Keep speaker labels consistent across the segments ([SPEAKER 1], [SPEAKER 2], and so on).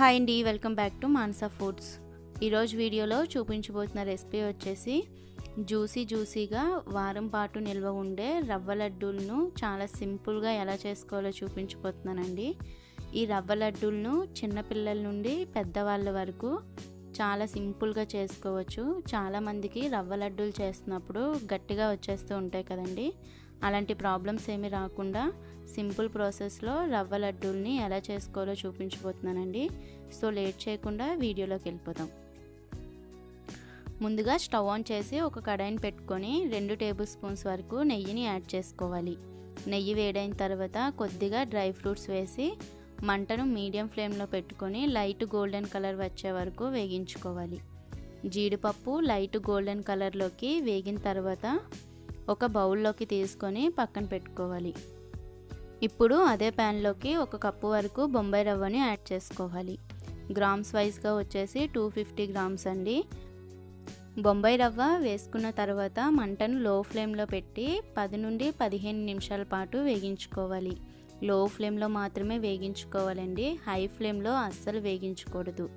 [SPEAKER 1] Hi అండి welcome back to Mansa foods. ఈరోజు వీడియోలో చూపించబోతున్న రెసిపీ వచ్చేసి జ్యూసీ జ్యూసీగా వారం పాటు నిల్వ ఉండే రవ్వ లడ్డూలను చాలా సింపుల్గా ఎలా చేసుకోవాలో చూపించబోతున్నానండి. ఈ రవ్వ లడ్డూలను చిన్నపిల్లల నుండి పెద్దవాళ్ళ వరకు చాలా సింపుల్గా చేసుకోవచ్చు. చాలామందికి రవ్వ లడ్డూలు చేస్తున్నప్పుడు గట్టిగా వచ్చేస్తూ ఉంటాయి కదండి. అలాంటి ప్రాబ్లమ్స్ ఏమీ రాకుండా సింపుల్ ప్రాసెస్లో రవ్వ లడ్డూల్ని ఎలా చేసుకోవాలో చూపించబోతున్నానండి. సో లేట్ చేయకుండా వీడియోలోకి వెళ్ళిపోతాం ముందుగా స్టవ్ ఆన్ చేసి ఒక కడాయిని పెట్టుకొని రెండు టేబుల్ స్పూన్స్ వరకు నెయ్యిని యాడ్ చేసుకోవాలి. నెయ్యి వేడైన తర్వాత కొద్దిగా డ్రై ఫ్రూట్స్ వేసి మంటను మీడియం ఫ్లేమ్లో పెట్టుకొని లైట్ గోల్డెన్ కలర్ వచ్చే వరకు వేగించుకోవాలి. జీడిపప్పు లైట్ గోల్డెన్ కలర్లోకి వేగిన తర్వాత ఒక బౌల్లోకి తీసుకొని పక్కన పెట్టుకోవాలి. ఇప్పుడు అదే ప్యాన్లోకి ఒక కప్పు వరకు బొంబాయి రవ్వని యాడ్ చేసుకోవాలి. గ్రామ్స్ వైజ్గా వచ్చేసి టూ ఫిఫ్టీ గ్రామ్స్ అండి. బొంబాయి రవ్వ వేసుకున్న తర్వాత మంటను లో ఫ్లేమ్లో పెట్టి పది నుండి పదిహేను నిమిషాల పాటు వేగించుకోవాలి. లో ఫ్లేమ్లో మాత్రమే వేగించుకోవాలండి. హై ఫ్లేమ్లో అస్సలు వేగించకూడదు.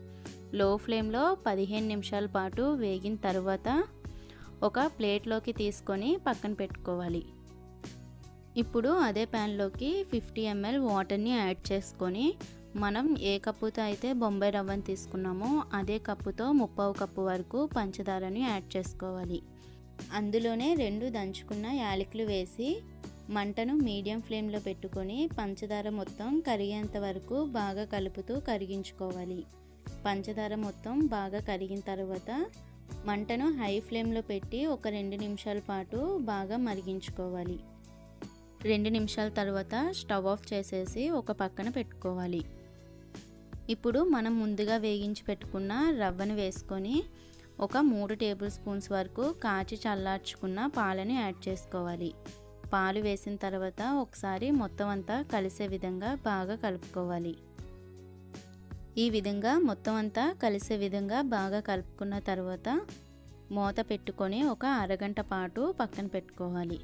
[SPEAKER 1] లో ఫ్లేమ్లో పదిహేను నిమిషాల పాటు వేగిన తర్వాత ఒక ప్లేట్లోకి తీసుకొని పక్కన పెట్టుకోవాలి. ఇప్పుడు అదే ప్యాన్లోకి ఫిఫ్టీ ఎంఎల్ వాటర్ని యాడ్ చేసుకొని మనం ఏ కప్పుతో అయితే బొంబాయి రవ్వని తీసుకున్నామో అదే కప్పుతో ముప్పావు కప్పు వరకు పంచదారని యాడ్ చేసుకోవాలి. అందులోనే రెండు దంచుకున్న యాలకులు వేసి మంటను మీడియం ఫ్లేమ్లో పెట్టుకొని పంచదార మొత్తం కరిగేంత వరకు బాగా కలుపుతూ కరిగించుకోవాలి. పంచదార మొత్తం బాగా కరిగిన తర్వాత మంటను హై ఫ్లేమ్లో పెట్టి ఒక రెండు నిమిషాల పాటు బాగా మరిగించుకోవాలి. రెండు నిమిషాల తర్వాత స్టవ్ ఆఫ్ చేసేసి ఒక పక్కన పెట్టుకోవాలి. ఇప్పుడు మనం ముందుగా వేగించి పెట్టుకున్న రవ్వను వేసుకొని ఒక మూడు టేబుల్ స్పూన్స్ వరకు కాచి చల్లార్చుకున్న పాలని యాడ్ చేసుకోవాలి. పాలు వేసిన తర్వాత ఒకసారి మొత్తం అంతా కలిసే విధంగా బాగా కలుపుకోవాలి. ఈ విధంగా మొత్తం అంతా కలిసే విధంగా బాగా కలుపుకున్న తర్వాత మూత పెట్టుకొని ఒక అరగంట పాటు పక్కన పెట్టుకోవాలి.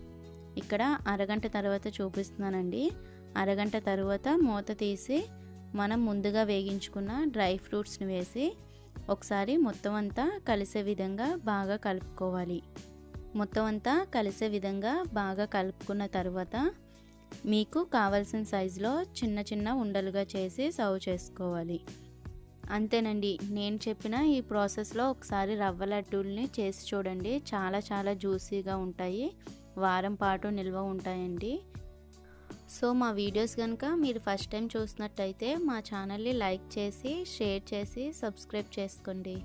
[SPEAKER 1] ఇక్కడ అరగంట తర్వాత చూపిస్తున్నానండి. అరగంట తర్వాత మూత తీసి మనం ముందుగా వేగించుకున్న డ్రై ఫ్రూట్స్ని వేసి ఒకసారి మొత్తం అంతా కలిసే విధంగా బాగా కలుపుకోవాలి. మొత్తం అంతా కలిసే విధంగా బాగా కలుపుకున్న తర్వాత మీకు కావలసిన సైజులో చిన్న చిన్న ఉండలుగా చేసి సర్వ్ చేసుకోవాలి. అంతేనండి నేను చెప్పిన ఈ ప్రాసెస్లో ఒకసారి రవ్వ లడ్డూల్ని చేసి చూడండి. చాలా చాలా జ్యూసీగా ఉంటాయి. వారం పాటు నిల్వ ఉంటాయండి. సో మా వీడియోస్ కనుక మీరు ఫస్ట్ టైం చూసినట్టయితే మా ఛానల్ని లైక్ చేసి షేర్ చేసి సబ్స్క్రైబ్ చేసుకోండి.